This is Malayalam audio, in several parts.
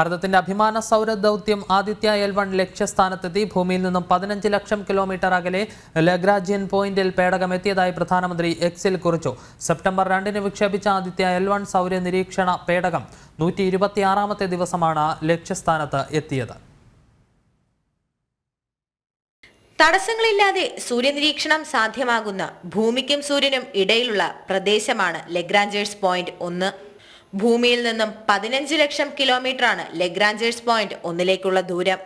ഭാരതത്തിന്റെ അഭിമാന സൗര ദൗത്യം ആദിത്യ എൽ വൺ ലക്ഷ്യസ്ഥാനത്തെത്തി. ഭൂമിയിൽ നിന്നും പതിനഞ്ച് ലക്ഷം കിലോമീറ്റർ അകലെ ലഗ്രാജിയൻ പോയിന്റിൽ പേടകം എത്തിയതായി പ്രധാനമന്ത്രി എക്സിൽ കുറിച്ചു. സെപ്റ്റംബർ രണ്ടിന് വിക്ഷേപിച്ച ആദിത്യ എൽ വൺ സൗര നിരീക്ഷണ പേടകം നൂറ്റി ഇരുപത്തിയാറാമത്തെ ദിവസമാണ് ലക്ഷ്യസ്ഥാനത്ത് എത്തിയത്. തടസ്സങ്ങളില്ലാതെ സൂര്യനിരീക്ഷണം സാധ്യമാകുന്ന ഭൂമിക്കും സൂര്യനും ഇടയിലുള്ള പ്രദേശമാണ് ലെഗ്രാഞ്ചേഴ്സ് പോയിന്റ് ഒന്ന്. ഭൂമിയിൽ നിന്നും പതിനഞ്ച് ലക്ഷം കിലോമീറ്ററാണ് ലെഗ്രാഞ്ചേഴ്സ് പോയിന്റ് ഒന്നിലേക്കുള്ള ദൂരം.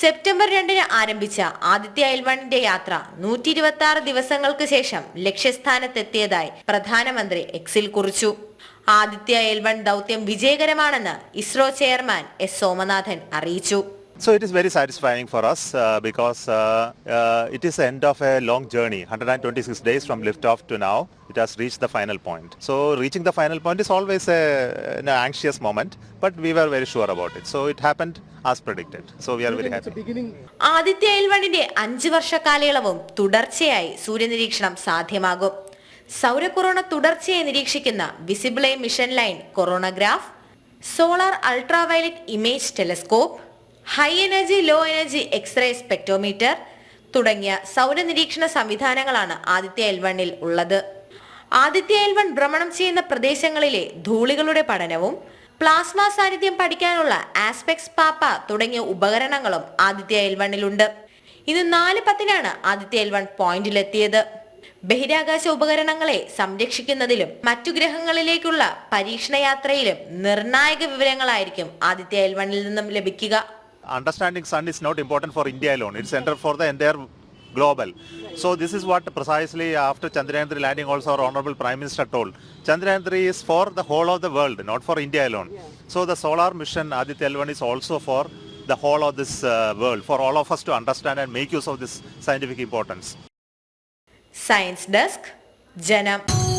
സെപ്റ്റംബർ രണ്ടിന് ആരംഭിച്ച ആദിത്യ അയൽവണിന്റെ യാത്ര നൂറ്റി ഇരുപത്തി ആറ് ദിവസങ്ങൾക്ക് ശേഷം ലക്ഷ്യസ്ഥാനത്തെത്തിയതായി പ്രധാനമന്ത്രി എക്സിൽ കുറിച്ചു. ആദിത്യ അയൽവൺ ദൗത്യം വിജയകരമാണെന്ന് ഇസ്രോ ചെയർമാൻ എസ് സോമനാഥൻ അറിയിച്ചു. So it is very satisfying for us uh, because uh, uh, it is the end of a long journey, 126 days from liftoff to now. It has reached the final point. So reaching the final point is always a, an anxious moment, but we were very sure about it. So it happened as predicted. So we are very happy. Aditya L വണ്ണിന്റെ അഞ്ച് വർഷ കാലയളവും തുടർച്ചയായി സൂര്യനിരീക്ഷണം സാധ്യമാകും സൗരകൊറോണ തുടർച്ചയായി നിരീക്ഷിക്കുന്ന visible emission line coronagraph solar ultraviolet image telescope high energy low energy X ray spectrometer തുടങ്ങിയ സൗര നിരീക്ഷണ സംവിധാനങ്ങളാണ് ആദിത്യ എൽ വണ്ണിൽ ഉള്ളത്. ആദിത്യ എൽ വൺ ഭ്രമണം ചെയ്യുന്ന പ്രദേശങ്ങളിലെ ധൂളികളുടെ പഠനവും പ്ലാസ്മ സാന്നിധ്യം പഠിക്കാനുള്ള ആസ്പെക്സ് പാപ്പ തുടങ്ങിയ ഉപകരണങ്ങളും ആദിത്യ എൽ വണ്ണിലുണ്ട് ഇത് നാല് പത്തിനാണ് ആദിത്യ എൽ വൺ പോയിന്റിലെത്തിയത്. ബഹിരാകാശ ഉപകരണങ്ങളെ സംരക്ഷിക്കുന്നതിലും മറ്റു ഗ്രഹങ്ങളിലേക്കുള്ള പരീക്ഷണ യാത്രയിലും നിർണായക വിവരങ്ങളായിരിക്കും ആദിത്യ എൽ വണ്ണിൽ നിന്നും ലഭിക്കുക. understanding sun is not important for India alone. It's central for the entire global. So this is what precisely after Chandrayaan-3 landing also our Honorable Prime Minister told. Chandrayaan-3 is for the whole of the world, not for India alone. Yeah. So the solar mission Aditya L1 is also for the whole of this uh, world, for all of us to understand and make use of this scientific importance. Science Desk, Janam.